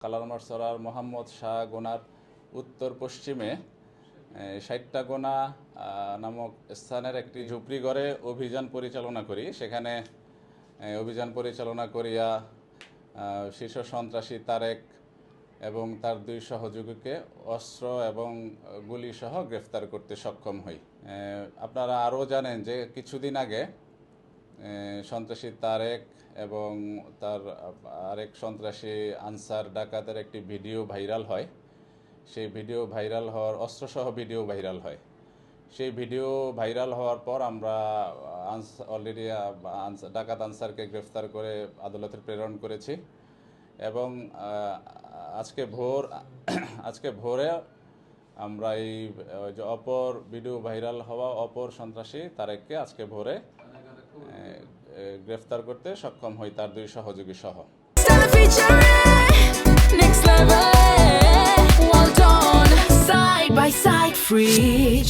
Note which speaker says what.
Speaker 1: কালারমার সরার মোহাম্মদ শাহ গোনার উত্তর পশ্চিমে ষাটটা গোনা নামক স্থানের একটি ঝুপড়ি ঘরে অভিযান পরিচালনা করি। সেখানে অভিযান পরিচালনা করিয়া শীর্ষ সন্ত্রাসী তারেক এবং তার দুই সহযোগীকে অস্ত্র এবং গুলিসহ গ্রেফতার করতে সক্ষম হই। আপনারা আরও জানেন যে কিছুদিন আগে সন্ত্রাসী তারেক এবং তার আরেক সন্ত্রাসী আনসার ডাকাতের একটি ভিডিও ভাইরাল হয়। সেই ভিডিও ভাইরাল হওয়ার অস্ত্রসহ ভিডিও ভাইরাল হয়। সেই ভিডিও ভাইরাল হওয়ার পর আমরা অলরেডি ডাকাত আনসারকে গ্রেফতার করে আদালতে প্রেরণ করেছি এবং আজকে ভোর, আজকে ভোরে আমরা এই অপর ভিডিও ভাইরাল হওয়া অপর সন্ত্রাসী তারেককে আজকে ভোরে গ্রেফতার করতে সক্ষম হই তার দুই সহযোগী সহ.